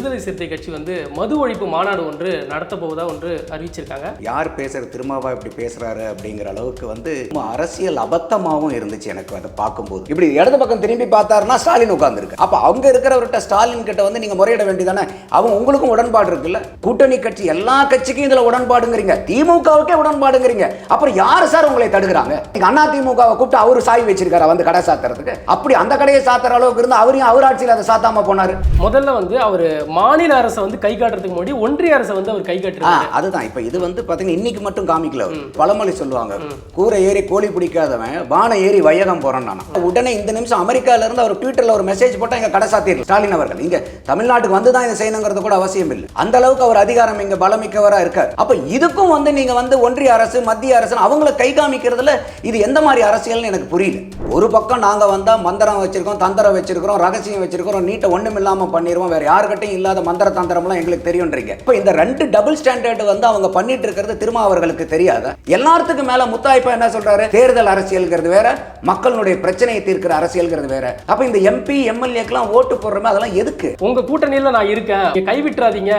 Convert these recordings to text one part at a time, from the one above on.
விடுதலை சிறுத்தை கட்சி வந்து மது ஒழிப்பு மாநாடு ஒன்று நடத்த போவதா ஒன்று அறிவிச்சிருக்காங்க. யார் பேசுற திருமாவா இப்படி பேசுறாரு அப்படிங்கிற அளவுக்கு வந்து அரசியல் அபத்தமாகவும் இருந்துச்சு எனக்கு அதை பார்க்கும்போது. இப்படி இடது பக்கம் திரும்பி பார்த்தாருன்னா ஸ்டாலின் உட்கார்ந்துருக்கு அப்ப அவங்க இருக்கிறவர்கிட்ட ஸ்டாலின் கிட்ட வந்து நீங்க முறையிட வேண்டியதானே? அவங்க உங்களுக்கும் உடன்பாடு இருக்குல்ல? கூட்டணி கட்சி எல்லா கட்சிக்கும் இதுல உடன்பாடுங்கிறீங்க. திமுகவுக்கே உடன்பாடுங்கிறீங்க. அப்புறம் யாரு சார் உங்களை தடுக்கிறாங்க? நீங்க அண்ணா திமுகவை கூப்பிட்டு அவரு சாய் வச்சிருக்காரு வந்து கடை சாத்துறதுக்கு. அப்படி அந்த கடையை சாத்துற அளவுக்கு இருந்து அவரையும் அவர் ஆட்சியில் அதை சாத்தாம போனாரு. முதல்ல வந்து அவர் மாநில அரசை வந்து கை காட்டுறதுக்கு முன்னாடி ஒன்றிய அரசை வந்து அவர் கை காட்டுறாரு அதுதான். இப்ப இது வந்து பாத்தீங்கன்னா இன்னைக்கு மட்டும் காமிக்கல. பழமொழி சொல்லுவாங்க. கூரை ஏறி கோழி பிடிக்காதவன் வானை ஏறி வையகம் போறான் உடனே இந்த நிமிஷம் அமெரிக்கால இருந்து அவர் ட்விட்டர்ல ஒரு மெசேஜ் போட்டா இங்க கடை சாத்திடலாம் ஸ்டாலின் அவர்கள். இங்க தமிழ்நாட்டுக்கு வந்து தான் இதை செய்யணுங்கிறது கூட அவசியம் இல்லை. அந்த அளவுக்கு அவர் அதிகாரம் இங்க பலமிக்கவரா இருக்கார். அப்ப இதுக்கும் வந்து நீங்க வந்து ஒன்றிய அரசு மத்திய அரசு அவங்கள கை காமிக்கிறதுல இது எந்த மாதிரி அரசியல்னு எனக்கு புரியல. ஒரு பக்கம் நாங்க வந்தா மந்திரம் வச்சிருக்கோம் தந்திரம் வச்சிருக்கிறோம் ரகசியம் வச்சிருக்கிறோம் நீட்டை ஒண்ணும் இல்லாம பண்ணிடுவோம் வேற யாருக்கிட்டையும் இல்லாத மந்திர தந்திரம்லாம் எங்களுக்கு தெரியும்ன்றீங்க இப்போ இந்த ரெண்டு டபுள் ஸ்டாண்டர்ட் வந்து அவங்க பண்ணிட்டு இருக்கிறது திரும்ப அவர்களுக்கு தெரியாத. எல்லாத்துக்கும் மேல முத்தாய்ப்பா என்ன சொல்றாரு? தேர்தல் அரசியல்ங்கிறது வேற மக்களுடைய பிரச்சனையை தீர்க்கிற அரசியல்ங்கிறது வேற. அப்ப இந்த எம்பி எம்எல்ஏக்கெல்லாம் ஓட்டு போடுறோமே அதெல்லாம் எதுக்கு? உங்க கூட்டணியில நான் இருக்கேன். நீங்க கை விட்டுறாதீங்க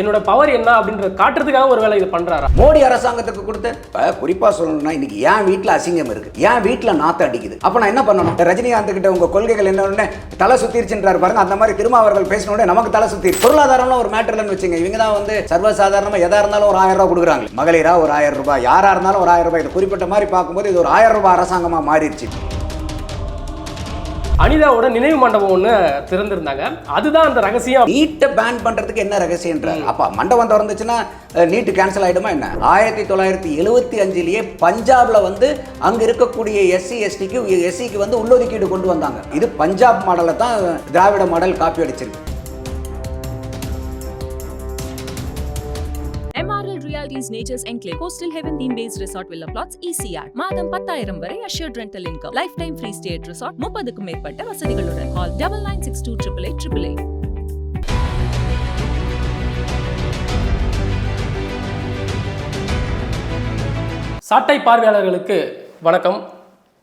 என்னோட பவர் என்ன அப்படின்றத காட்டுறதுக்காக ஒரு வேலை இதை பண்றாரா? மோடி அரசாங்கத்துக்கு கொடுத்து இப்ப குறிப்பா சொல்லணும்னா இன்னைக்கு என் வீட்ல அசிங்கம் இருக்கு. என் வீட்ல நாத்து அடிக்குது. அப்ப நான் என்ன பண்ணணும்? ரஜினிகாந்த் கிட்ட உங்க கொள்கைகள் என்ன தலை சுத்திருச்சுன்றாரு பாருங்க. அந்த மாதிரி திரும்ப அவர்கள் பேசின உடனே நமக்கு தலை சுத்தி பொருளாதாரம்லாம் ஒரு மேட்டர்லன்னு வச்சுங்க. இவங்க தான் வந்து சர்வசாதாரணமா எதா இருந்தாலும் ஒரு ஆயிரம் ரூபாய் கொடுக்குறாங்க மகளிரா ஒரு ஆயிரம் ரூபாய் யாரா இருந்தாலும் ஒரு ஆயிரம் ரூபாய். இது குறிப்பிட்ட மாதிரி பார்க்கும்போது இது ஒரு ஆயிரம் ரூபாய் அரசாங்கமா மாறிடுச்சு. அனிதாவோட நினைவு மண்டபம் ஒன்று திறந்திருந்தாங்க. அதுதான் அந்த ரகசியம். நீட்டை பேன் பண்றதுக்கு என்ன ரகசியன்றார் அப்ப மண்டபம் திறந்துச்சுன்னா நீட்டு கேன்சல் ஆயிடுமா என்ன? ஆயிரத்தி தொள்ளாயிரத்தி எழுவத்தி அஞ்சுலயே பஞ்சாப்ல வந்து அங்க இருக்கக்கூடிய எஸ்சி எஸ்டிக்கு எஸ்சிக்கு வந்து உள்ளொதுக்கீடு கொண்டு வந்தாங்க. இது பஞ்சாப் மாடலை தான் திராவிட மாடல் காப்பி அடிச்சிருக்கு. MRL Realty's Nature's Enclave Coastal Heaven theme based resort villa plots ECR மாதம் பத்தாயிரம் வரை assured rental income lifetime free at resort முப்பதுக்கும் மேற்பட்ட வசதிகளுடன். Call double nine six two triple eight triple eight Saattai பார்வையாளர்களுக்கு வணக்கம்.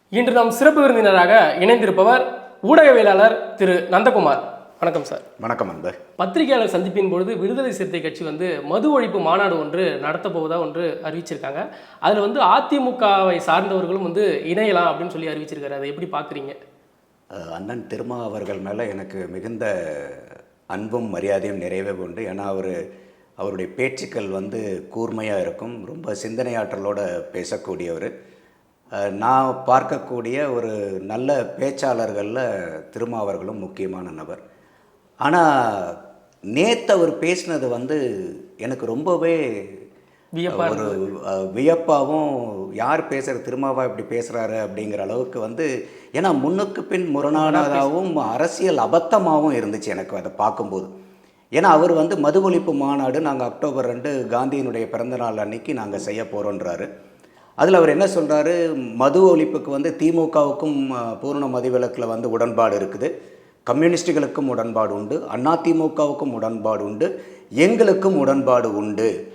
இன்று நாம் சிறப்பு விருந்தினராக இணைந்திருப்பவர் ஊடகவியலாளர் திரு நந்தகுமார். வணக்கம் சார். வணக்கம் அன்பு பத்திரிகையாளர் சந்திப்பின் பொழுது விடுதலை சிறுத்தை கட்சி வந்து மது ஒழிப்பு மாநாடு ஒன்று நடத்த போவதா ஒன்று அறிவிச்சிருக்காங்க. அதில் வந்து அதிமுகவை சார்ந்தவர்களும் வந்து இணையலாம் அப்படின்னு சொல்லி அறிவிச்சிருக்காரு. அதை எப்படி பார்க்குறீங்க அண்ணன் திருமா அவர்கள் மேலே எனக்கு மிகுந்த அன்பும் மரியாதையும் நிறைவே உண்டு. ஏன்னா அவர் அவருடைய பேச்சுக்கள் வந்து கூர்மையாக இருக்கும். ரொம்ப சிந்தனையாற்றலோட பேசக்கூடியவர். நான் பார்க்கக்கூடிய ஒரு நல்ல பேச்சாளர்களில் திருமா அவர்களும் முக்கியமான நபர். ஆனால் நேற்று அவர் பேசினது வந்து எனக்கு ரொம்பவே வியப்பா ஒரு அஹ், வியப்பாவும் யார் பேசுகிற திருமாவா இப்படி பேசுகிறாரு அப்படிங்கிற அளவுக்கு வந்து ஏன்னா முன்னுக்கு பின் முரணானதாகவும் அரசியல் அபத்தமாகவும் இருந்துச்சு எனக்கு அதை பார்க்கும்போது. ஏன்னா அவர் வந்து மது ஒழிப்பு மாநாடு நாங்கள் அக்டோபர் ரெண்டு காந்தியினுடைய பிறந்தநாள் அன்னைக்கு நாங்கள் செய்ய போகிறோன்றாரு அதில் அவர் என்ன சொல்கிறாரு மது ஒழிப்புக்கு வந்து திமுகவுக்கும் பூரண மதுவிலக்கில் வந்து உடன்பாடு இருக்குது. கம்யூனிஸ்டுகளுக்கும் உடன்பாடு உண்டு அதிமுகவுக்கும் உடன்பாடு உண்டு எங்களுக்கும் உடன்பாடு உண்டு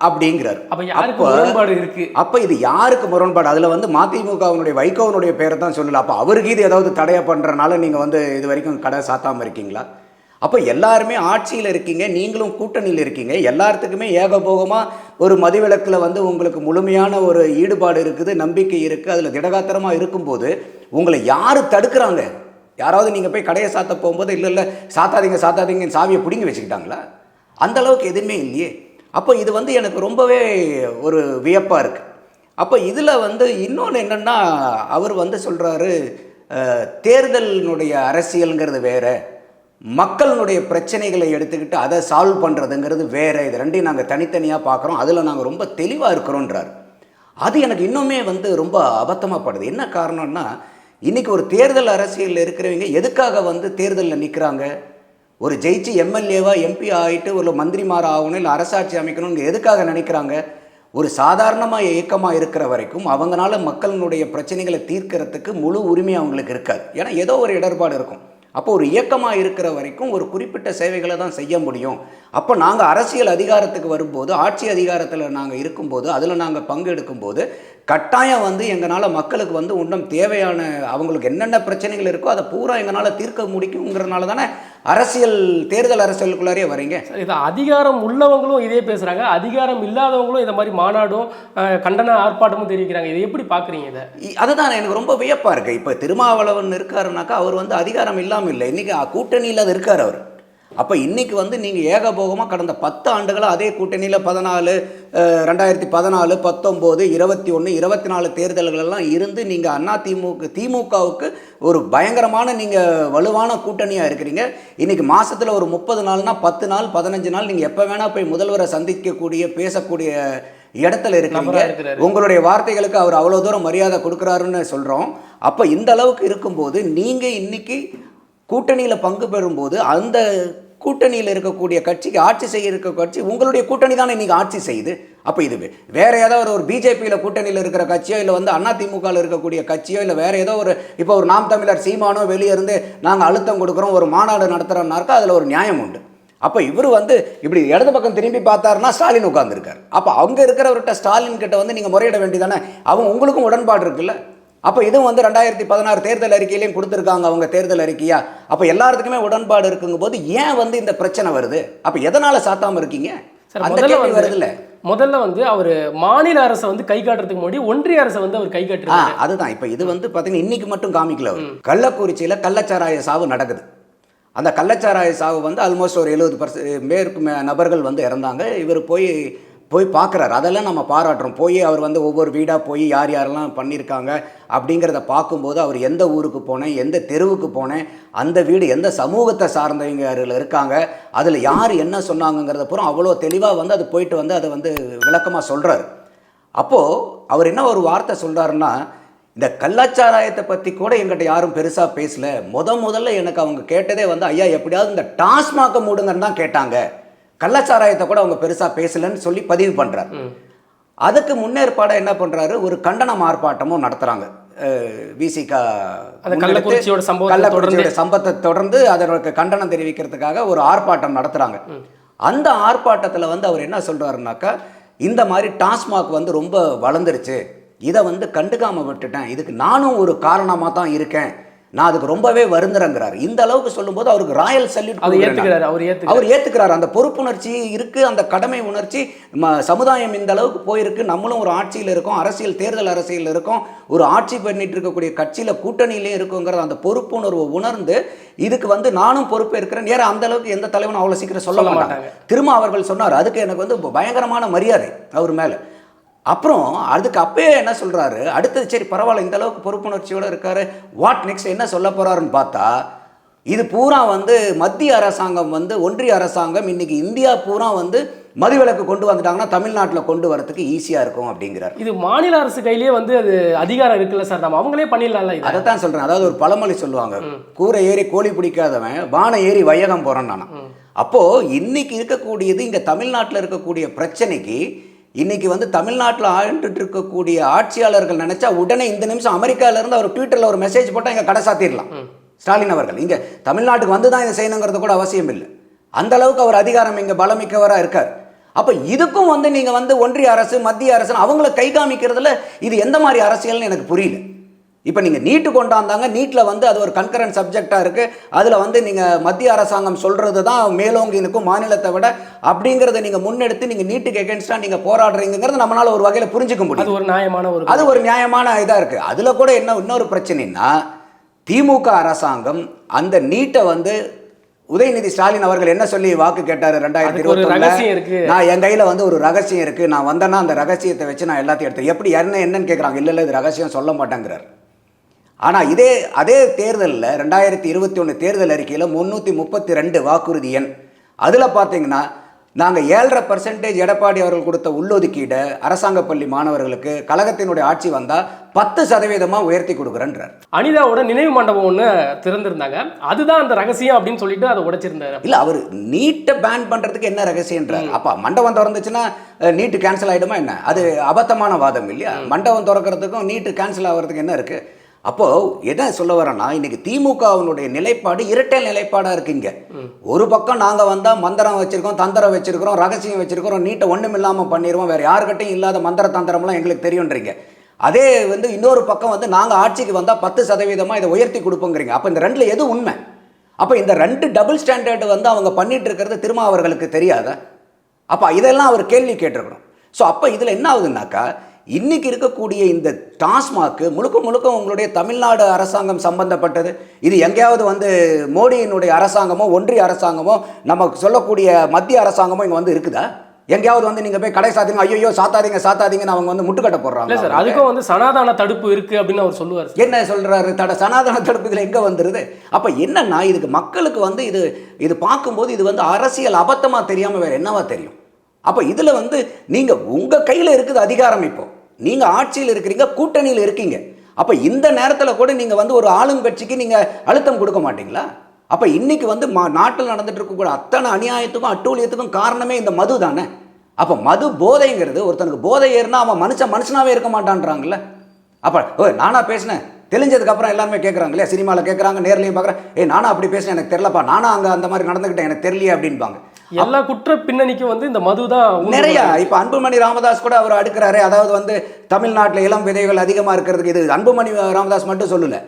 அப்படிங்கிறார். அப்ப யாருக்கு அப்ப- முரண்பாடு இருக்கு? அப்ப இது யாருக்கு முரண்பாடு? அதுல வந்து மதிமுகவினுடைய வைகோவனுடைய பேரை தான் சொல்லல. அப்ப அவருக்கு இது ஏதாவது தடையா பண்றனால நீங்க வந்து இது வரைக்கும் கடை சாத்தாம இருக்கீங்களா? அப்ப எல்லாருமே ஆட்சியில் இருக்கீங்க நீங்களும் கூட்டணியில் இருக்கீங்க எல்லாத்துக்குமே ஏகபோகமா ஒரு மதிவிலக்கில் வந்து உங்களுக்கு முழுமையான ஒரு ஈடுபாடு இருக்குது நம்பிக்கை இருக்குது அதில் திடகாத்திரமா இருக்கும்போது உங்களை யாரு தடுக்கிறாங்க? யாராவது நீங்கள் போய் கடையை சாத்த போகும்போது இல்லை இல்லை சாத்தாதீங்க சாத்தாதீங்கன்னு சாவியை பிடுங்கி வச்சுக்கிட்டாங்களா? அந்த அளவுக்கு எதுவுமே இல்லையே. அப்போ இது வந்து எனக்கு ரொம்பவே ஒரு வியப்பாக இருக்குது அப்போ இதில் வந்து இன்னொன்று என்னென்னா அவர் வந்து சொல்கிறாரு தேர்தலினுடைய அரசியலுங்கிறது வேற மக்களினுடைய பிரச்சனைகளை எடுத்துக்கிட்டு அதை சால்வ் பண்ணுறதுங்கிறது வேறு. இது ரெண்டையும் நாங்கள் தனித்தனியாக பார்க்குறோம் அதில் நாங்கள் ரொம்ப தெளிவாக இருக்கிறோன்றார். அது எனக்கு இன்னுமே வந்து ரொம்ப அபத்தமாகப்படுது என்ன காரணம்னா இன்றைக்கி ஒரு தேர்தல் அரசியலில் இருக்கிறவங்க எதுக்காக வந்து தேர்தலில் நிற்கிறாங்க ஒரு ஜெயிச்சு எம்எல்ஏவா எம்பி ஆகிட்டு ஒரு மந்திரிமார் ஆகணும் இல்லை அரசாட்சி அமைக்கணும்னு எதுக்காக நினைக்கிறாங்க? ஒரு சாதாரணமாக இயக்கமாக இருக்கிற வரைக்கும் அவங்களால மக்களினுடைய பிரச்சனைகளை தீர்க்கிறதுக்கு முழு உரிமை அவங்களுக்கு இருக்காது. ஏன்னா ஏதோ ஒரு இடர்பாடு இருக்கும். அப்போ ஒரு இயக்கமாக இருக்கிற வரைக்கும் ஒரு குறிப்பிட்ட சேவைகளை தான் செய்ய முடியும். அப்போ நாங்கள் அரசியல் அதிகாரத்துக்கு வரும்போது ஆட்சி அதிகாரத்தில் நாங்கள் இருக்கும்போது அதில் நாங்கள் பங்கெடுக்கும்போது கட்டாயம் வந்து எங்களால் மக்களுக்கு வந்து இன்னும் தேவையான அவங்களுக்கு என்னென்ன பிரச்சனைகள் இருக்கோ அதை பூரா எங்களால் தீர்க்க முடிக்குங்கிறனால தானே அரசியல் தேர்தல் அரசியலுக்குள்ளாரே வரீங்க. சார், இது அதிகாரம் உள்ளவங்களும் இதே பேசுறாங்க. அதிகாரம் இல்லாதவங்களும் இந்த மாதிரி மாநாடும் கண்டன ஆர்ப்பாட்டமும் தெரிவிக்கிறாங்க. இதை எப்படி பாக்குறீங்க இதை? அதுதான் எனக்கு ரொம்ப வியப்பா இருக்கு. இப்போ திருமாவளவன் இருக்காருனாக்கா அவர் வந்து அதிகாரம் இல்லாமல் இல்லை. இன்னைக்கு கூட்டணியில் அது இருக்கார் அவர். அப்போ இன்னைக்கு வந்து நீங்கள் ஏகபோகமாக கடந்த பத்து ஆண்டுகளாக அதே கூட்டணியில் பதினாலு ரெண்டாயிரத்தி பதினாலு பத்தொம்போது இருபத்தி ஒன்று இருபத்தி நாலு தேர்தல்கள் எல்லாம் இருந்து நீங்கள் அண்ணா திமுக திமுகவுக்கு ஒரு பயங்கரமான நீங்கள் வலுவான கூட்டணியாக இருக்கிறீங்க. இன்னைக்கு மாசத்துல ஒரு முப்பது நாள்னா பத்து நாள் பதினஞ்சு நாள் நீங்கள் எப்போ வேணால் போய் முதல்வரை சந்திக்கக்கூடிய பேசக்கூடிய இடத்துல இருக்கிறீங்க. உங்களுடைய வார்த்தைகளுக்கு அவர் அவ்வளோ தூரம் மரியாதை கொடுக்குறாருன்னு சொல்கிறோம் அப்போ இந்த அளவுக்கு இருக்கும்போது நீங்கள் இன்னைக்கு கூட்டணியில் பங்கு பெறும்போது அந்த கூட்டணியில் இருக்கக்கூடிய கட்சிக்கு ஆட்சி செய்ய இருக்க கட்சி உங்களுடைய கூட்டணி தானே இன்றைக்கி ஆட்சி செய்யுது. அப்போ இது வேற ஏதாவது ஒரு பிஜேபியில் கூட்டணியில் இருக்கிற கட்சியோ இல்லை வந்து அண்ணா திமுகவில் இருக்கக்கூடிய கட்சியோ இல்லை வேற ஏதோ ஒரு இப்போ ஒரு நாம் தமிழர் சீமானோ வெளியே இருந்து நாங்கள் அழுத்தம் கொடுக்குறோம் ஒரு மாநாடு நடத்துகிறோம்னாக்கா அதில் ஒரு நியாயம் உண்டு. அப்போ இவர் வந்து இப்படி இடது பக்கம் திரும்பி பார்த்தாருன்னா ஸ்டாலின் உட்காந்துருக்கார் அப்போ அங்கே இருக்கிறவர்கிட்ட ஸ்டாலின் கிட்ட வந்து நீங்கள் முறையிட வேண்டியதானே? அவங்க உங்களுக்கும் உடன்பாடு இருக்குல்ல? அப்போ இதுவும் வந்து ரெண்டாயிரத்தி பதினாறு தேர்தல் அறிக்கையிலையும் கொடுத்துருக்காங்க அவங்க தேர்தல் அறிக்கையா? அப்போ எல்லாத்துக்குமே உடன்பாடு இருக்குங்க போது ஏன் வந்து இந்த பிரச்சனை வருது? அப்போ எதனால சாத்தாம இருக்கீங்க? அந்த கேள்வி வருதுல்ல. முதல்ல வந்து அவர் மாநில அரசை வந்து கை காட்டுறதுக்கு முன்னாடி ஒன்றிய அரசை வந்து அவர் கை காட்டுறாரு அதுதான். இப்போ இது வந்து பார்த்தீங்கன்னா இன்னைக்கு மட்டும் காமிக்கல அவர். கள்ளக்குறிச்சியில் கள்ளச்சாராய சாவு நடக்குது. அந்த கள்ளச்சாராய சாவு வந்து ஆல்மோஸ்ட் ஒரு எழுபது பர்சன்ட் மேற்கு நபர்கள் வந்து இறந்தாங்க. இவர் போய் போய் பார்க்குறாரு. அதெல்லாம் நம்ம பாராட்டுறோம். போய் அவர் வந்து ஒவ்வொரு வீடாக போய் யார் யாரெல்லாம் பண்ணியிருக்காங்க அப்படிங்கிறத பார்க்கும்போது அவர் எந்த ஊருக்கு போனேன் எந்த தெருவுக்கு போனேன் அந்த வீடு எந்த சமூகத்தை சார்ந்தவங்க இருக்காங்க அதில் யார் என்ன சொன்னாங்கங்கிறத பூரா அவ்வளோ தெளிவாக வந்து அது போயிட்டு வந்து அதை வந்து விளக்கமாக சொல்கிறாரு அப்போது அவர் என்ன ஒரு வார்த்தை சொல்கிறாருன்னா இந்த கல்லாச்சாராயத்தை பற்றி கூட எங்கிட்ட யாரும் பெருசாக பேசல. முத முதல்ல எனக்கு அவங்க கேட்டதே வந்து ஐயா எப்படியாவது இந்த டாஸ்மாக மூடுங்கன்னு தான் கேட்டாங்க. கள்ளச்சாராயத்தை கூட அவங்க பெருசாக பேசலன்னு சொல்லி பதிவு பண்ணுறாரு அதுக்கு முன்னேற்பாடாக என்ன பண்ணுறாரு ஒரு கண்டன ஆர்ப்பாட்டமும் நடத்துகிறாங்க விசிகா கள்ளக்குறிச்சியோட கள்ளக்குறிச்சியோட சம்பத்தை தொடர்ந்து அதற்கு கண்டனம் தெரிவிக்கிறதுக்காக ஒரு ஆர்ப்பாட்டம் நடத்துகிறாங்க அந்த ஆர்ப்பாட்டத்தில் வந்து அவர் என்ன சொல்கிறாருனாக்கா இந்த மாதிரி டாஸ்மாக் வந்து ரொம்ப வளர்ந்துருச்சு. இதை வந்து கண்டுக்காம விட்டுட்டேன். இதுக்கு நானும் ஒரு காரணமாக தான் இருக்கேன். நான் அதுக்கு ரொம்பவே வருந்துறேங்கிறார். இந்த அளவுக்கு சொல்லும்போது அவருக்கு ராயல் சல்யூட் ஏத்துக்கிறாரு அவர் ஏத்துக்கிறாரு. அவர் ஏத்துக்கிறார். அந்த பொறுப்புணர்ச்சி இருக்கு அந்த கடமை உணர்ச்சி சமுதாயம் இந்த அளவுக்கு போயிருக்கு. நம்மளும் ஒரு ஆட்சியில் இருக்கோம் அரசியல் தேர்தல் அரசியல் இருக்கோம். ஒரு ஆட்சி பண்ணிட்டு இருக்கக்கூடிய கட்சியில கூட்டணியிலே இருக்குங்கிற அந்த பொறுப்புணர்வு உணர்ந்து இதுக்கு வந்து நானும் பொறுப்பு இருக்கிறேன் ஏற அந்த அளவுக்கு எந்த தலைவனும் அவ்வளவு சீக்கிரம் சொல்ல சொல்ல மாட்டாங்க. திரும்ப அவர்கள் சொன்னார் அதுக்கு எனக்கு வந்து பயங்கரமான மரியாதை அவர் மேல. அப்புறம் அதுக்கு அப்பயே என்ன சொல்றாரு? அடுத்தது சரி பரவாயில்ல இந்த அளவுக்கு பொறுப்புணர்ச்சியோட இருக்காரு. வாட் நெக்ஸ்ட் என்ன சொல்ல போறாருன்னு பார்த்தா இது பூரா வந்து மத்திய அரசாங்கம் வந்து ஒன்றிய அரசாங்கம் இன்னைக்கு இந்தியா பூரா வந்து மதுவிலக்கு கொண்டு வந்துட்டாங்கன்னா தமிழ்நாட்டில் கொண்டு வரதுக்கு ஈஸியாக இருக்கும் அப்படிங்கிறார். இது மாநில அரசு கையிலேயே வந்து அது அதிகாரம் இருக்குல்ல சார்? நம்ம அவங்களே பண்ணிடலாம்ல அதை தான் சொல்கிறேன் அதாவது ஒரு பழமொழி சொல்லுவாங்க. கூரை ஏறி கோழி பிடிக்காதவன் வானை ஏறி வையகம் போகிறான் நானா. அப்போது இன்னைக்கு இருக்கக்கூடியது இங்கே தமிழ்நாட்டில் இருக்கக்கூடிய பிரச்சனைக்கு இன்னைக்கு வந்து தமிழ்நாட்டில் ஆண்டுட்டு இருக்கக்கூடிய ஆட்சியாளர்கள் நினைச்சா உடனே இந்த நிமிஷம் அமெரிக்கால இருந்து அவர் ட்விட்டரில் ஒரு மெசேஜ் போட்டால் இங்கே கடை சாத்திடலாம் ஸ்டாலின் அவர்கள். இங்கே தமிழ்நாட்டுக்கு வந்து தான் இதை செய்யணுங்கிறது கூட அவசியம் இல்லை. அந்த அளவுக்கு அவர் அதிகாரம் இங்கே பலமிக்கவராக இருக்கார். அப்போ இதுக்கும் வந்து நீங்கள் வந்து ஒன்றிய அரசு மத்திய அரசு அவங்கள கை காமிக்கிறதுல இது எந்த மாதிரி அரசியல்னு எனக்கு புரியல. இப்போ நீங்கள் நீட்டு கொண்டாந்தாங்க நீட்டில் வந்து அது ஒரு கன்கரண்ட் சப்ஜெக்டாக இருக்குது அதில் வந்து நீங்கள் மத்திய அரசாங்கம் சொல்கிறது தான் மேலோங்கி இருக்கும் மாநிலத்தை விட அப்படிங்கிறத நீங்கள் முன்னெடுத்து நீங்கள் நீட்டுக்கு எகென்ஸ்டாக நீங்கள் போராடுறீங்கிறது நம்மளால் ஒரு வகையில் புரிஞ்சுக்க முடியும். அது ஒரு நியாயமான ஒரு அது ஒரு நியாயமான இதாக இருக்குது அதில் கூட என்ன இன்னொரு பிரச்சனைன்னா திமுக அரசாங்கம் அந்த நீட்டை வந்து உதயநிதி ஸ்டாலின் அவர்கள் என்ன சொல்லி வாக்கு கேட்டார் ரெண்டாயிரத்தி. இருபத்தி நான் என் கையில் வந்து ஒரு ரகசியம் இருக்குது நான் வந்தேன்னா அந்த ரகசியத்தை வச்சு நான் எல்லாத்தையும் எடுத்தேன் எப்படி என்ன என்னன்னு கேட்குறாங்க இல்லை இல்லை இது ரகசியம் சொல்ல மாட்டேங்கிறார். ஆனால் இதே அதே தேர்தலில் ரெண்டாயிரத்தி இருபத்தி ஒன்று தேர்தல் அறிக்கையில் முந்நூற்றி முப்பத்தி ரெண்டு வாக்குறுதி எண். அதில் பார்த்தீங்கன்னா நாங்கள் ஏழரை பர்சன்டேஜ் எடப்பாடி அவர்கள் கொடுத்த உள்ளொதுக்கீடை அரசாங்க பள்ளி மாணவர்களுக்கு கழகத்தினுடைய ஆட்சி வந்தால் பத்து சதவீதமாக உயர்த்தி கொடுக்குறேன்றார். அனிதாவோட நினைவு மண்டபம் ஒன்று திறந்திருந்தாங்க. அதுதான் அந்த ரகசியம் அப்படின்னு சொல்லிட்டு அதை உடைச்சிருந்தாரு. இல்லை அவர் நீட்டை பேன் பண்ணுறதுக்கு என்ன ரகசியன்றார் அப்போ மண்டபம் திறந்துச்சுன்னா நீட்டு கேன்சல் ஆகிடுமா என்ன? அது அபத்தமான வாதம் இல்லையா? மண்டபம் திறக்கிறதுக்கும் நீட்டு கேன்சல் ஆகிறதுக்கு என்ன இருக்குது அப்போது என்ன சொல்ல வரேன்னா இன்னைக்கு திமுகவினுடைய நிலைப்பாடு இரட்டை நிலைப்பாடாக இருக்குங்க ஒரு பக்கம் நாங்கள் வந்தால் மந்திரம் வச்சிருக்கோம் தந்திரம் வச்சிருக்கிறோம் ரகசியம் வச்சிருக்கிறோம் நீட்டை ஒன்றும் இல்லாமல் பண்ணிடுவோம் வேறு யாருக்கிட்டையும் இல்லாத மந்திர தந்திரம்லாம் எங்களுக்கு தெரியுன்றீங்க. அதே வந்து இன்னொரு பக்கம் வந்து நாங்கள் ஆட்சிக்கு வந்தால் பத்து சதவீதமாக இதை உயர்த்தி கொடுப்போங்கிறீங்க. அப்போ இந்த ரெண்டில் எது உண்மை? அப்போ இந்த ரெண்டு டபுள் ஸ்டாண்டர்டு வந்து அவங்க பண்ணிட்டு இருக்கிறது திருமாவர்களுக்கு தெரியாதா? அப்போ இதெல்லாம் அவர் கேள்வி கேட்டிருக்கணும் ஸோ அப்போ இதில் என்ன ஆகுதுன்னாக்கா இன்னைக்கு இருக்கக்கூடிய இந்த டாஸ்மாக்கு முழுக்க முழுக்க உங்களுடைய தமிழ்நாடு அரசாங்கம் சம்பந்தப்பட்டது. இது எங்கேயாவது வந்து மோடியினுடைய அரசாங்கமோ ஒன்றிய அரசாங்கமோ நமக்கு சொல்லக்கூடிய மத்திய அரசாங்கமோ இங்கே வந்து இருக்குதா? எங்கேயாவது வந்து நீங்கள் போய் கடை சாத்திங்க ஐயோ சாத்தாதீங்க சாத்தாதீங்கன்னு அவங்க வந்து முட்டுக்கட்டை போடுறாங்க சார் அதுக்கும் வந்து சனாதன தடுப்பு இருக்கு அப்படின்னு அவர் சொல்லுவார். என்ன சொல்றாரு? தட சனாதன தடுப்பு இதில் எங்கே வந்துருது? அப்போ என்னன்னா இதுக்கு மக்களுக்கு வந்து இது இது பார்க்கும்போது இது வந்து அரசியல் அபத்தமாக தெரியாமல் வேற என்னவா தெரியும்? அப்போ இதில் வந்து நீங்கள் உங்கள் கையில் இருக்குது அதிகாரம் இப்போ. நீங்கள் ஆட்சியில் இருக்கிறீங்க கூட்டணியில் இருக்கீங்க. அப்போ இந்த நேரத்தில் கூட நீங்கள் வந்து ஒரு ஆளுங்கட்சிக்கு நீங்கள் அழுத்தம் கொடுக்க மாட்டீங்களா? அப்போ இன்றைக்கி வந்து மா நாட்டில் நடந்துட்டு இருக்கக்கூடிய அத்தனை அநியாயத்துக்கும் அட்டூழியத்துக்கும் காரணமே இந்த மது தானே? அப்போ மது போதைங்கிறது ஒருத்தனுக்கு போதை ஏறுனா அவன் மனுஷன் மனுஷனாவே இருக்க மாட்டான்றாங்கல்ல? அப்போ ஓ நானா பேசினேன். தெரிஞ்சதுக்கப்புறம் எல்லாருமே கேட்குறாங்களே சினிமாவில் கேட்குறாங்க நேர்லையும் பார்க்குறேன் ஏ நானா அப்படி பேசினேன் எனக்கு தெரிலப்பா நானும் அங்கே அந்த மாதிரி நடந்துக்கிட்டேன் எனக்கு தெரியலையே அப்படின்பாங்க. எல்லா குற்ற பின்னணிக்கும் வந்து இந்த மது தான் நிறைய. இப்போ அன்புமணி ராமதாஸ் கூட அவர் அடுக்கிறாரு. அதாவது வந்து தமிழ்நாட்டில் இளம் விதைகள் அதிகமாக இருக்கிறதுக்கு இது. அன்புமணி ராமதாஸ் மட்டும் சொல்லல.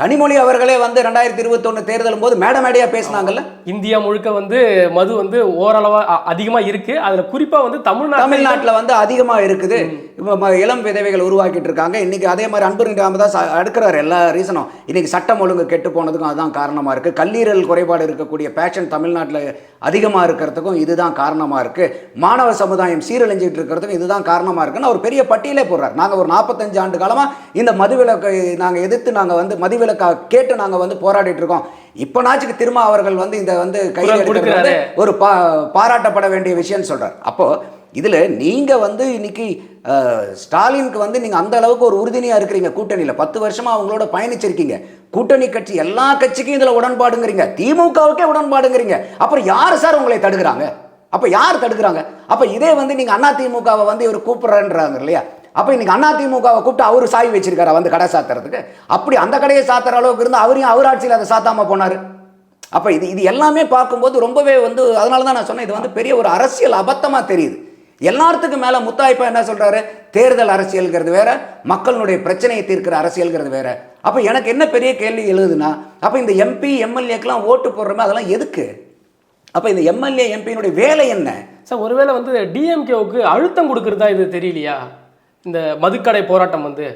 கனிமொழி அவர்களே வந்து ரெண்டாயிரத்தி இருபத்தொன்று தேர்தலும் போது மேட மேடையாக பேசினாங்கல்ல இந்தியா முழுக்க வந்து மது வந்து ஓரளவா அ- அதிகமா இருக்கு. அதுல குறிப்பா வந்து தமிழ்நாட்டில் தமிழ்நாட்டில் வந்து அதிகமாக இருக்குது. இளம் விதவைகள் உருவாக்கிட்டு இருக்காங்க. இன்னைக்கு அதே மாதிரி அன்புமணி ராமதாஸ் அ- அடுக்கிறாரு. எல்லா ரீசனும் இன்னைக்கு சட்டம் ஒழுங்கு கெட்டு போனதுக்கும் அதுதான் காரணமாக இருக்குது கல்லீரல் குறைபாடு இருக்கக்கூடிய பேஷன் தமிழ்நாட்டில் அதிகமாக இருக்கிறதுக்கும் இதுதான் காரணமாக இருக்குது மாணவ சமுதாயம் சீரழிஞ்சிட்டு இருக்கிறதுக்கும் இதுதான் காரணமாக இருக்குன்னு அவர் பெரிய பட்டியலே போடுறார். நாங்கள் ஒரு நாற்பத்தஞ்சு ஆண்டு காலமாக இந்த மதுவிலக்கை நாங்கள் எதிர்த்து நாங்கள் வந்து மதுவிலக்கை கேட்டு நாங்கள் வந்து போராடிட்டு இருக்கோம். இப்போ நாச்சுக்கு திரும்ப அவர்கள் வந்து இந்த வந்து கையில் எடுக்கிறது. ஒரு பா பாராட்டப்பட வேண்டிய விஷயம்னு சொல்றார். அப்போ இதில் நீங்கள் வந்து இன்னைக்கு ஸ்டாலினுக்கு வந்து நீங்கள் அந்த அளவுக்கு ஒரு உறுதுணையாக இருக்கிறீங்க கூட்டணியில். பத்து வருஷமா அவங்களோட பயணிச்சிருக்கீங்க. கூட்டணி கட்சி எல்லா கட்சிக்கும் இதில் உடன்பாடுங்கிறீங்க. திமுகவுக்கே உடன்பாடுங்கிறீங்க. அப்புறம் யார் சார் உங்களை தடுக்கிறாங்க? அப்போ யார் தடுக்கிறாங்க? அப்போ இதே வந்து நீங்கள் அண்ணா திமுகவை வந்து இவர் கூப்பிட்றேன்றாங்க இல்லையா? அப்போ இன்னைக்கு அண்ணா திமுகவை கூப்பிட்டு அவர் சாய் வச்சிருக்காரு வந்து கடை சாத்துறதுக்கு? அப்படி அந்த கடையை சாத்துற அளவுக்கு இருந்தால் அவரையும் அவர் ஆட்சியில் அதை சாத்தாமல் போனார். அப்போ இது இது எல்லாமே பார்க்கும்போது ரொம்பவே வந்து அதனால தான் நான் சொன்னேன் இது வந்து பெரிய ஒரு அரசியல் அபத்தமாக தெரியுது. எல்லாத்துக்கும் மேலே முத்தாய்ப்பா என்ன சொல்கிறாரு தேர்தல் அரசியல்ங்கிறது வேற மக்களுடைய பிரச்சனையை தீர்க்கிற அரசியல்ங்கிறது வேற. அப்போ எனக்கு என்ன பெரிய கேள்வி எழுதுனா அப்போ இந்த எம்பி எம்எல்ஏக்கெல்லாம் ஓட்டு போடுறோமே அதெல்லாம் எதுக்கு? அப்போ இந்த எம்எல்ஏ எம்பியினுடைய வேலை என்ன? சார் ஒருவேளை வந்து டிஎம்கேவுக்கு அழுத்தம் கொடுக்குறதா இது தெரியலையா? இந்த மதுக்கடை போராட்டம் வந்து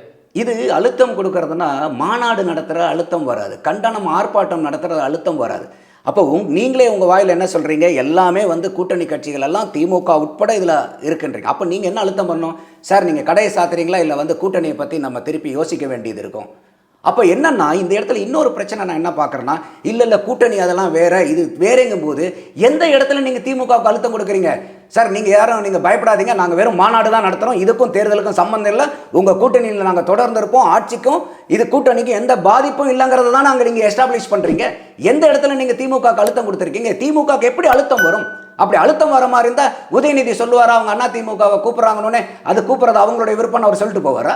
இது அழுத்தம் கொடுக்கறதுனா மாநாடு நடத்துகிற அழுத்தம் வராது. கண்டனம் ஆர்ப்பாட்டம் நடத்துகிற அழுத்தம் வராது. அப்போ உங் நீங்களே உங்கள் வாயில் என்ன சொல்கிறீங்க எல்லாமே வந்து கூட்டணி கட்சிகள் எல்லாம் திமுக உட்பட இதில் இருக்குன்றீங்க. அப்போ நீங்கள் என்ன அழுத்தம் பண்ணணும்? சார் நீங்கள் கடையை சாத்துறீங்களா? இல்லை வந்து கூட்டணியை பற்றி நம்ம திருப்பி யோசிக்க வேண்டியது இருக்கும். அப்போ என்னன்னா இந்த இடத்துல இன்னொரு பிரச்சனை நான் என்ன பார்க்குறேன்னா இல்லை இல்லை கூட்டணி அதெல்லாம் வேற இது வேறேங்கும் போது எந்த இடத்துல நீங்கள் திமுகவுக்கு அழுத்தம் கொடுக்குறீங்க? சார் நீங்கள் யாரும் நீங்கள் பயப்படாதீங்க. நாங்கள் வெறும் மாநாடு தான் நடத்துகிறோம் இதுக்கும் தேர்தலுக்கும் சம்மந்தம் இல்லை. உங்கள் கூட்டணியில் நாங்கள் தொடர்ந்து இருப்போம். ஆட்சிக்கும் இது கூட்டணிக்கும் எந்த பாதிப்பும் இல்லைங்கிறத தான் நாங்கள் நீங்கள் எஸ்டாப்ளிஷ் பண்ணுறீங்க எந்த இடத்துல நீங்கள் திமுகவுக்கு அழுத்தம் கொடுத்துருக்கீங்க? திமுகவுக்கு எப்படி அழுத்தம் வரும்? அப்படி அழுத்தம் வர மாதிரி இருந்தால் உதயநிதி சொல்லுவாரா? அவங்க அண்ணா திமுகவை கூப்பிட்றாங்கன்னு அது கூப்பிட்றது அவங்களுடைய விருப்பம் அவர் சொல்லிட்டு போவாரா?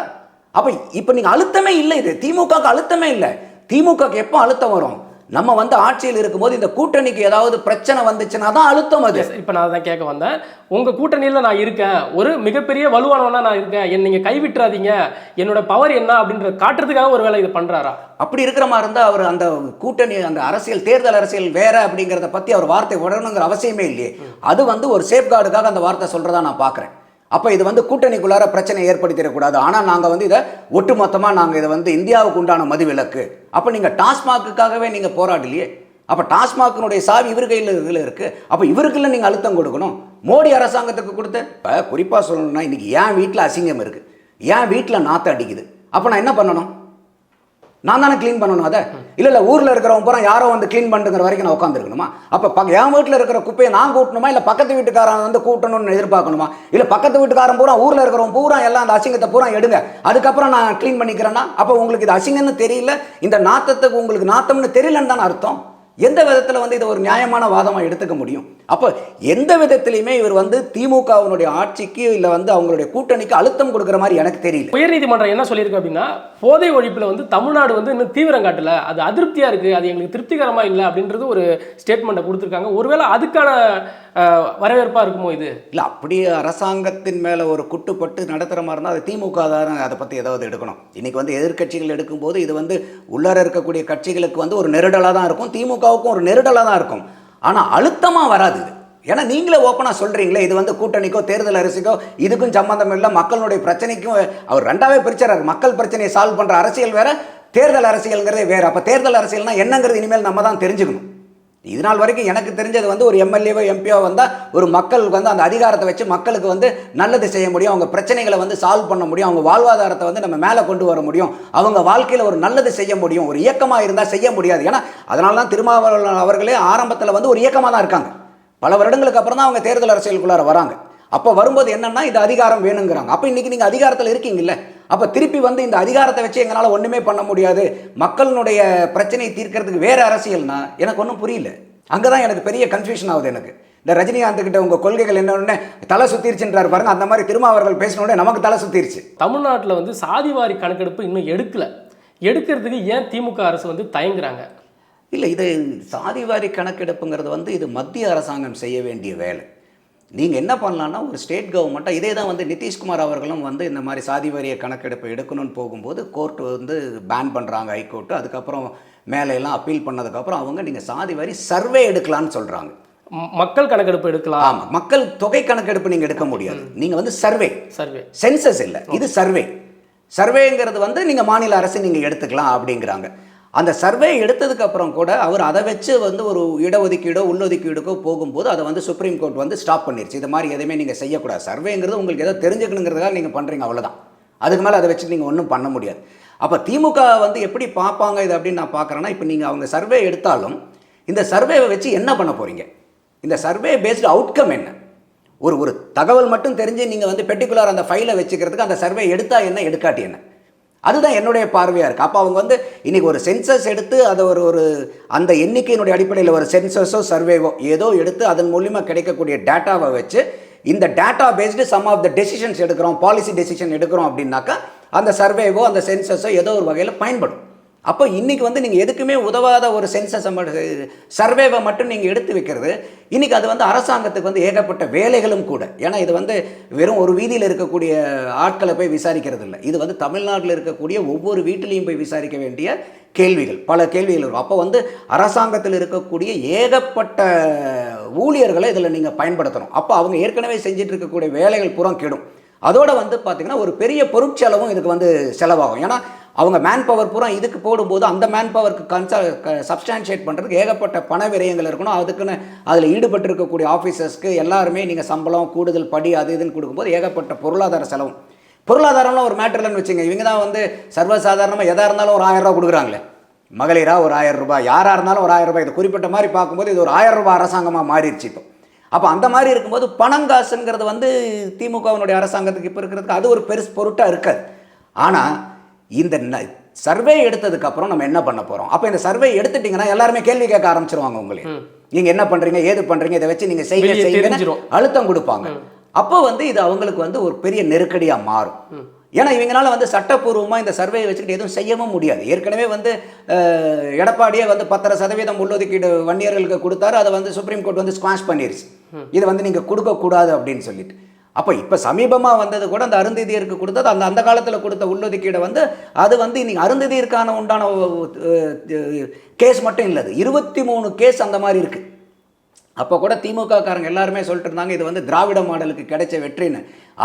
அப்போ இப்போ நீங்கள் அழுத்தமே இல்லை இது. திமுகவுக்கு அழுத்தமே இல்லை. திமுகவுக்கு எப்போ அழுத்தம் வரும்? நம்ம வந்து ஆட்சியில் இருக்கும்போது இந்த கூட்டணிக்கு ஏதாவது பிரச்சனை வந்துச்சுன்னா தான் அழுத்தம் அது. இப்போ நான் தான் கேட்க வந்தேன். உங்க கூட்டணியில நான் இருக்கேன். ஒரு மிகப்பெரிய வலுவானவனா நான் இருக்கேன். என்ன நீங்க கைவிட்டுறாதீங்க. என்னோட பவர் என்ன அப்படின்றத காட்டுறதுக்காக ஒரு வேலை இது பண்றாரா? அப்படி இருக்கிற மாதிரி இருந்தால் அவர் அந்த கூட்டணி அந்த அரசியல் தேர்தல் அரசியல் வேற அப்படிங்கிறத பற்றி அவர் வார்த்தை விடணுங்கிற அவசியமே இல்லையே. அது வந்து ஒரு சேஃப்கார்டுக்காக அந்த வார்த்தை சொல்கிறதா நான் பார்க்குறேன் அப்போ இது வந்து கூட்டணிக்குள்ளார பிரச்சனை ஏற்படுத்திடக்கூடாது. ஆனால் நாங்கள் வந்து இதை ஒட்டுமொத்தமாக நாங்கள் இதை வந்து இந்தியாவுக்கு உண்டான மதுவிலக்கு. அப்போ நீங்கள் டாஸ்மாக்குக்காகவே நீங்கள் போராடலையே. அப்போ டாஸ்மாகினுடைய சாவி இவர் கையில் இதில் இருக்குது அப்போ இவருக்குள்ள நீங்கள் அழுத்தம் கொடுக்கணும். மோடி அரசாங்கத்துக்கு கொடுத்து இப்போ குறிப்பாக சொல்லணும்னா இன்றைக்கி என் வீட்டில் அசிங்கம் இருக்குது என் வீட்டில் நாற்று அடிக்குது. அப்போ நான் என்ன பண்ணணும்? நான் தானே க்ளீன் பண்ணணும் அதை? இல்லை இல்லை ஊரில் இருக்கிறவங்க பூரா யாரோ வந்து க்ளீன் பண்ணுங்கிற வரைக்கும் நான் உட்காந்துருக்கணுமா அப்போ பக்க என் வீட்டில் இருக்கிற குப்பையை நான் கூட்டணுமா? இல்லை பக்கத்து வீட்டுக்காரன் வந்து கூட்டணும்னு எதிர்பார்க்கணுமா? இல்லை பக்கத்து வீட்டுக்காரன் பூரா ஊரில் இருக்கிறவங்க பூரா எல்லாம் அந்த அசிங்கத்தை பூரா எடுங்க. அதுக்கப்புறம் நான் க்ளீன் பண்ணிக்கிறேன்னா அப்போ உங்களுக்கு இது அசிங்கம்னு தெரியல இந்த நாத்தத்துக்கு உங்களுக்கு நாத்தம்னு தெரியலன்னு தானே அர்த்தம்? எந்த விதத்தில் வந்து இதை ஒரு நியாயமான வாதமாக எடுத்துக்க முடியும்? அப்போ எந்த விதத்திலையுமே இவர் வந்து திமுகவினுடைய ஆட்சிக்கு இல்லை வந்து அவங்களுடைய கூட்டணிக்கு அழுத்தம் கொடுக்குற மாதிரி எனக்கு தெரியல. உயர்நீதிமன்றம் என்ன சொல்லியிருக்கு அப்படின்னா போதை ஒழிப்பில் வந்து தமிழ்நாடு வந்து இன்னும் தீவிரம் காட்டல. அது அதிருப்தியாக இருக்குது அது எங்களுக்கு திருப்திகரமாக இல்லை அப்படின்றது ஒரு ஸ்டேட்மெண்ட்டை கொடுத்துருக்காங்க. ஒருவேளை அதுக்கான வரவேற்பாக இருக்குமோ இது? இல்லை அப்படியே அரசாங்கத்தின் மேலே ஒரு குட்டுப்பட்டு நடத்துகிற மாதிரி இருந்தால் அது திமுக தான் அதை பற்றி ஏதாவது எடுக்கணும். இன்றைக்கி வந்து எதிர்க்கட்சிகள் எடுக்கும்போது இது வந்து உள்ளார இருக்கக்கூடிய கட்சிகளுக்கு வந்து ஒரு நெருடலாக தான் இருக்கும் திமுகவுக்கும் ஒரு நெருடலாக தான் இருக்கும். ஆனால் அழுத்தமாக வராது இது. ஏன்னா நீங்களே ஓப்பனாக சொல்கிறீங்களே இது வந்து கூட்டணிக்கோ தேர்தல் அரசுக்கோ இதுக்கும் சம்மந்தம் இல்லை மக்களுடைய பிரச்சனைக்கும் அவர் ரெண்டாவே பிரிச்சார் மக்கள் பிரச்சனையை சால்வ் பண்ணுற அரசியல் வேறு தேர்தல் அரசியல்ங்கிறதே வேறு. அப்போ தேர்தல் அரசியல்னால் என்னங்கிறது இனிமேல் நம்ம தான் தெரிஞ்சுக்கணும். இது நாள் வரைக்கும் எனக்கு தெரிஞ்சது வந்து ஒரு எம்எல்ஏவோ எம்பியோ வந்தால் ஒரு மக்களுக்கு வந்து அந்த அதிகாரத்தை வச்சு மக்களுக்கு வந்து நல்லது செய்ய முடியும். அவங்க பிரச்சனைகளை வந்து சால்வ் பண்ண முடியும். அவங்க வாழ்வாதாரத்தை வந்து நம்ம மேலே கொண்டு வர முடியும். அவங்க வாழ்க்கையில் ஒரு நல்லது செய்ய முடியும். ஒரு இயக்கமாக இருந்தால் செய்ய முடியாது. ஏன்னா அதனால தான் திருமாவளவன் அவர்களே ஆரம்பத்தில் வந்து ஒரு இயக்கமாக தான் இருக்காங்க. பல வருடங்களுக்கு அப்புறம் தான் அவங்க தேர்தல் அரசியலுக்குள்ளார வராங்க. அப்போ வரும்போது என்னென்னா இது அதிகாரம் வேணுங்கிறாங்க. அப்போ இன்றைக்கி நீங்கள் அதிகாரத்தில் இருக்கீங்கல்ல. அப்போ திருப்பி வந்து இந்த அதிகாரத்தை வச்சு எங்களால் ஒன்றுமே பண்ண முடியாது. மக்களினுடைய பிரச்சனையை தீர்க்கறதுக்கு வேற அரசியல்னா எனக்கு ஒன்றும் புரியல. அங்கே தான் எனக்கு பெரிய கன்ஃபியூஷன் ஆகுது எனக்கு. இந்த ரஜினிகாந்த் கிட்ட உங்கள் கொள்கைகள் என்னன்னு தலை சுத்திருச்சுன்றார் பாருங்க. அந்த மாதிரி திரும்ப அவர்கள் பேசினோடனே நமக்கு தலை சுத்திருச்சு. தமிழ்நாட்டில் வந்து சாதிவாரி கணக்கெடுப்பு இன்னும் எடுக்கல. எடுக்கிறதுக்கு ஏன் திமுக அரசு வந்து தயங்குறாங்க? இல்லை இது சாதிவாரி கணக்கெடுப்புங்கிறது வந்து இது மத்திய அரசாங்கம் செய்ய வேண்டிய வேலை. நீங்கள் என்ன பண்ணலான்னா ஒரு ஸ்டேட் கவர்மெண்ட்டாக இதே தான் வந்து நிதிஷ்குமார் அவர்களும் வந்து இந்த மாதிரி சாதி வாரிய கணக்கெடுப்பு எடுக்கணும்னு போகும்போது கோர்ட் வந்து பேன் பண்ணுறாங்க ஹைகோர்ட்டு அதுக்கப்புறம் மேலே எல்லாம் அப்பீல் பண்ணதுக்கப்புறம் அவங்க நீங்கள் சாதி வாரி சர்வே எடுக்கலான்னு சொல்கிறாங்க மக்கள் கணக்கெடுப்பு எடுக்கலாம். ஆமாம் மக்கள் தொகை கணக்கெடுப்பு நீங்கள் எடுக்க முடியாது. நீங்கள் வந்து சர்வே சர்வே சென்சஸ் இல்லை இது சர்வே சர்வேங்கிறது வந்து நீங்கள் மாநில அரசு நீங்கள் எடுத்துக்கலாம் அப்படிங்கிறாங்க. அந்த சர்வே எடுத்ததுக்கப்புறம் கூட அவர் அதை வச்சு வந்து ஒரு இடஒதுக்கீடோ உள்ளொதுக்கீடுக்கோ போகும்போது அதை வந்து சுப்ரீம் கோர்ட் வந்து ஸ்டாப் பண்ணிருச்சு. இது மாதிரி எதுவுமே நீங்கள் செய்யக்கூடாது. சர்வேங்கிறது உங்களுக்கு ஏதோ தெரிஞ்சுக்கணுங்கிறதுக்காக நீங்கள் பண்ணுறீங்க அவ்வளோதான் அதுக்கு மேலே அதை வச்சு நீங்கள் ஒன்றும் பண்ண முடியாது. அப்போ திமுக வந்து எப்படி பார்ப்பாங்க இது அப்படின்னு நான் பார்க்குறேன்னா இப்போ நீங்கள் அவங்க சர்வே எடுத்தாலும் இந்த சர்வேவை வச்சு என்ன பண்ண போகிறீங்க இந்த சர்வே பேஸ்டு அவுட்கம் என்ன? ஒரு ஒரு தகவல் மட்டும் தெரிஞ்சு நீங்கள் வந்து பெர்டிகுலர் அந்த ஃபைலை வச்சுக்கிறதுக்கு அந்த சர்வே எடுத்தால் என்ன எடுக்காட்டி என்ன? அதுதான் என்னுடைய பார்வையாக இருக்குது அப்போ அவங்க வந்து இன்றைக்கி ஒரு சென்சஸ் எடுத்து அதை ஒரு ஒரு அந்த எண்ணிக்கையினுடைய அடிப்படையில் ஒரு சென்சஸோ சர்வேவோ ஏதோ எடுத்து அதன் மூலிமா கிடைக்கக்கூடிய டேட்டாவை வச்சு இந்த data based some of the decisions எடுக்கிறோம் பாலிசி டெசிஷன் எடுக்கிறோம் அப்படின்னாக்கா அந்த சர்வேவோ அந்த சென்சஸோ ஏதோ ஒரு வகையில் பயன்படும். அப்போ இன்றைக்கி வந்து நீங்கள் எதுக்குமே உதவாத ஒரு சென்சஸ் சர்வேவை மட்டும் நீங்கள் எடுத்து வைக்கிறது. இன்றைக்கி அது வந்து அரசாங்கத்துக்கு வந்து ஏகப்பட்ட வேலைகளும் கூட. ஏன்னா இது வந்து வெறும் ஒரு வீதியில் இருக்கக்கூடிய ஆட்களை போய் விசாரிக்கிறது இல்லை. இது வந்து தமிழ்நாட்டில் இருக்கக்கூடிய ஒவ்வொரு வீட்டிலையும் போய் விசாரிக்க வேண்டிய கேள்விகள். பல கேள்விகள் வரும். அப்போ வந்து அரசாங்கத்தில் இருக்கக்கூடிய ஏகப்பட்ட ஊழியர்களை இதில் நீங்கள் பயன்படுத்தணும். அப்போ அவங்க ஏற்கனவே செஞ்சுட்டு இருக்கக்கூடிய வேலைகள் புறம் கெடும். அதோட வந்து பார்த்திங்கன்னா ஒரு பெரிய பொருட்செலவும் இதுக்கு வந்து செலவாகும். ஏன்னா அவங்க மேன் பவர் பூரா இதுக்கு போடும்போது அந்த மேன் பவருக்கு கன்ச சப்ஸ்டான்ஷியேட் பண்ணுறதுக்கு ஏகப்பட்ட பண விரயங்கள் இருக்கணும். அதுக்குன்னு அதில் ஈடுபட்டு இருக்கக்கூடிய ஆஃபீஸர்ஸ்க்கு எல்லாருமே நீங்கள் சம்பளம் கூடுதல் படி அது இதுன்னு கொடுக்கும்போது ஏகப்பட்ட பொருளாதார செலவும் பொருளாதாரம்லாம் ஒரு மேட்டர் இல்லைன்னு வச்சுங்க. இவங்க தான் வந்து சர்வசாதாரணமாக எதாக இருந்தாலும் ஒரு ஆயிரம் கொடுக்குறாங்களே. மகளிரா ஒரு ஆயிரம் ரூபாய் யாராக இருந்தாலும் ஒரு ஆயிரம் ரூபாய். இது குறிப்பிட்ட மாதிரி பார்க்கும்போது இது ஒரு ஆயிரம் ரூபாய் அரசாங்கமாக மாறிடுச்சு இப்போ. அப்போ அந்த மாதிரி இருக்கும்போது பணங்காசுங்கிறது வந்து திமுகவினுடைய அரசாங்கத்துக்கு இப்போ இருக்கிறதுக்கு அது ஒரு பெருசு பொருட்டாக இருக்காது. ஆனால் இந்த சர்வே எடுத்ததுக்கு அப்புறம் நம்ம என்ன பண்ண போகிறோம் அப்போ இந்த சர்வே எடுத்துட்டீங்கன்னா எல்லாருமே கேள்வி கேட்க ஆரம்பிச்சிருவாங்க உங்களே. நீங்கள் என்ன பண்ணுறீங்க ஏது பண்ணுறீங்க இதை வச்சு நீங்கள் செய்ய. அழுத்தம் கொடுப்பாங்க. அப்போ வந்து இது அவங்களுக்கு வந்து ஒரு பெரிய நெருக்கடியாக மாறும். ஏன்னா இவங்களால வந்து சட்டப்பூர்வமாக இந்த சர்வேயை வச்சுக்கிட்டு எதுவும் செய்யவும் முடியாது. ஏற்கனவே வந்து எடப்பாடியே வந்து பத்தரை சதவீதம் உள்ளொதுக்கீடு வன்னியர்களுக்கு கொடுத்தாரு. அதை வந்து சுப்ரீம் கோர்ட் வந்து ஸ்குவாஷ் பண்ணிருச்சு. இதை வந்து நீங்கள் கொடுக்கக்கூடாது அப்படின்னு சொல்லிட்டு. அப்போ இப்போ சமீபமாக வந்தது கூட அந்த அருந்ததியருக்கு கொடுத்தது அந்த அந்த காலத்தில் கொடுத்த உள்ளொதுக்கீடை வந்து அது வந்து இன்னைக்கு அருந்ததியருக்கான உண்டான கேஸ் மட்டும் இல்லை அது இருபத்தி மூணு கேஸ் அந்த மாதிரி இருக்குது அப்போ கூட திமுக காரங்க எல்லாருமே சொல்லிட்டு இருந்தாங்க இது வந்து திராவிட மாடலுக்கு கிடைச்ச வெற்றின்னு.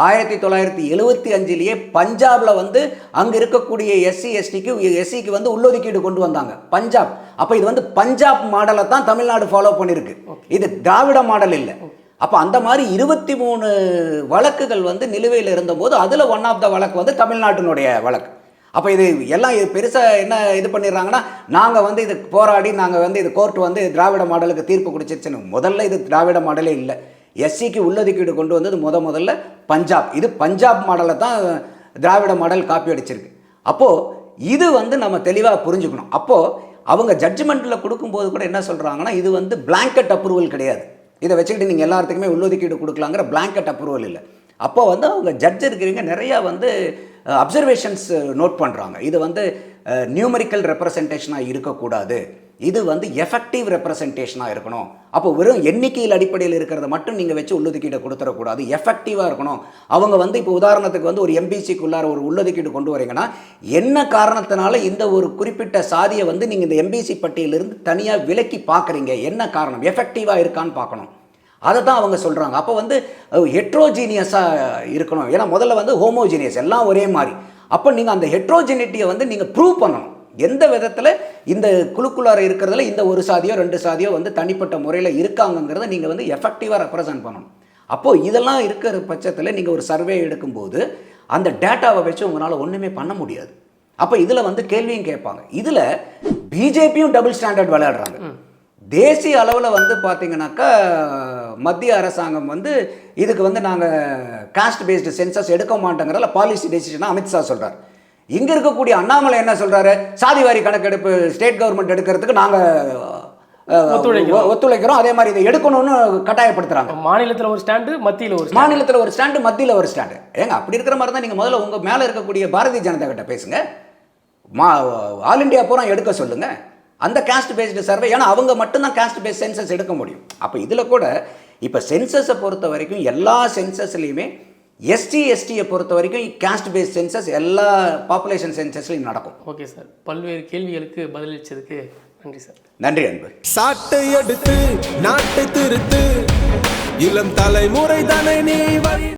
ஆயிரத்தி தொள்ளாயிரத்தி எழுவத்தி அஞ்சுலேயே பஞ்சாப்ல வந்து அங்கே இருக்கக்கூடிய எஸ்சி எஸ்டிக்கு எஸ்சிக்கு வந்து உள்ளொதுக்கீடு கொண்டு வந்தாங்க. பஞ்சாப். அப்போ இது வந்து பஞ்சாப் மாடலை தான் தமிழ்நாடு ஃபாலோ பண்ணியிருக்கு இது திராவிட மாடல் இல்லை. அப்போ அந்த மாதிரி இருபத்தி மூணு வழக்குகள் வந்து நிலுவையில் இருந்தபோது அதில் ஒன் ஆஃப் த வழக்கு வந்து தமிழ்நாட்டினுடைய வழக்கு. அப்போ இது எல்லாம் இது பெருசாக என்ன இது பண்ணிடுறாங்கன்னா நாங்கள் வந்து இது போராடி நாங்கள் வந்து இது கோர்ட் வந்து திராவிட மாடலுக்கு தீர்ப்பு கொடுத்துருச்சுன்னு முதல்ல இது திராவிட மாடலே இல்லை. எஸ்சிக்கு உள்ளொதுக்கீடு கொண்டு வந்தது முத முதல்ல பஞ்சாப். இது பஞ்சாப் மாடலை தான் திராவிட மாடல் காப்பி அடிச்சிருக்கு. அப்போது இது வந்து நம்ம தெளிவாக புரிஞ்சுக்கணும். அப்போது அவங்க ஜட்ஜ்மெண்ட்டில் கொடுக்கும்போது கூட என்ன சொல்கிறாங்கன்னா இது வந்து பிளாங்கெட் அப்ரூவல் கிடையாது. இதை வச்சுக்கிட்டு நீங்கள் எல்லாத்துக்குமே உள்ளொதுக்கீடு கொடுக்கலாங்கிற பிளாங்கெட் அப்ரூவல் இல்லை. அப்போ வந்து அவங்க ஜட்ஜ் இருக்கிறவங்க நிறையா வந்து அப்சர்வேஷன்ஸ் நோட் பண்ணுறாங்க இது வந்து நியூமரிக்கல் ரெப்ரசன்டேஷனாக இருக்கக்கூடாது. இது வந்து எஃபெக்டிவ் ரெப்ரசன்டேஷனாக இருக்கணும். அப்போ வெறும் எண்ணிக்கையில் அடிப்படையில் இருக்கிறத மட்டும் நீங்கள் வச்சு உள்ளொதுக்கீடை கொடுத்துடக்கூடாது. எஃபெக்டிவாக இருக்கணும். அவங்க வந்து இப்போ உதாரணத்துக்கு வந்து ஒரு எம்பிசிக்குள்ளார ஒரு உள்ளொதுக்கீடு கொண்டு வரீங்கன்னா என்ன காரணத்தினால இந்த ஒரு குறிப்பிட்ட சாதியை வந்து நீங்கள் இந்த எம்பிசி பட்டியலிருந்து தனியாக விலக்கி பார்க்குறீங்க? என்ன காரணம்? எஃபெக்டிவாக இருக்கான்னு பார்க்கணும். அதை தான் அவங்க சொல்கிறாங்க அப்போ வந்து ஹெட்ரோஜீனியஸாக இருக்கணும். ஏன்னா முதல்ல வந்து ஹோமோஜீனியஸ் எல்லாம் ஒரே மாதிரி. அப்போ நீங்கள் அந்த ஹெட்ரோஜெனிட்டியை வந்து நீங்கள் ப்ரூவ் பண்ணணும். எந்த விதத்தில் இந்த குழுக்குள்ளார இருக்கிறதுல இந்த ஒரு சாதியோ ரெண்டு சாதியோ வந்து தனிப்பட்ட முறையில் இருக்காங்கங்கிறத நீங்கள் வந்து எஃபெக்டிவாக ரெப்ரசன்ட் பண்ணணும். அப்போது இதெல்லாம் இருக்கிற பட்சத்தில் நீங்கள் ஒரு சர்வே எடுக்கும்போது அந்த டேட்டாவை வச்சு உங்களால் ஒன்றுமே பண்ண முடியாது. அப்போ இதில் வந்து கேள்வியும் கேட்பாங்க. இதில் பிஜேபியும் டபுள் ஸ்டாண்டர்ட் விளையாடுறாங்க. தேசிய அளவில் வந்து பார்த்தீங்கன்னாக்கா மத்திய அரசாங்கம் வந்து இதுக்கு வந்து நாங்கள் காஸ்ட் பேஸ்டு சென்சஸ் எடுக்க மாட்டோங்கிறதுல பாலிசி டெசிஷனாக அமித்ஷா சொல்கிறார் இங்கே இருக்கக்கூடிய அண்ணாமலை என்ன சொல்கிறாரு சாதிவாரி கணக்கெடுப்பு ஸ்டேட் கவர்மெண்ட் எடுக்கிறதுக்கு நாங்கள் ஒத்துழைக்கிறோம். அதே மாதிரி இதை எடுக்கணும்னு கட்டாயப்படுத்துகிறாங்க மாநிலத்தில் ஒரு ஸ்டாண்டு மத்தியில் ஒரு. மாநிலத்தில் ஒரு ஸ்டாண்டு மத்தியில் ஒரு ஸ்டாண்டு ஏங்க அப்படி இருக்கிற மாதிரி தான் நீங்கள் முதல்ல உங்கள் மேலே இருக்கக்கூடிய பாரதிய ஜனதா கிட்ட பேசுங்க. மா ஆல் இந்தியா பூரா எடுக்க சொல்லுங்க. அந்த காஸ்ட் பேஸ்டு சர்வே ஏன்னா அவங்க மட்டும்தான் காஸ்ட் பேஸ்ட் சென்சஸ் எடுக்க முடியும். அப்போ இதில் கூட இப்போ சென்சஸை பொறுத்த வரைக்கும் எல்லா சென்சஸ்லையுமே எஸ்டி எஸ்டியை பொறுத்த வரைக்கும் காஸ்ட் பேஸ்ட் சென்சஸ் எல்லா பாப்புலேஷன் சென்சஸ்லையும் நடக்கும். Okay sir. பல்வேறு கேள்விகளுக்கு பதிலளிச்சதுக்கு நன்றி சார். நன்றி அன்பு. சாட்டை எடுத்து நாட்டை திருத்து. இளம் தலைமுறை தானே நீ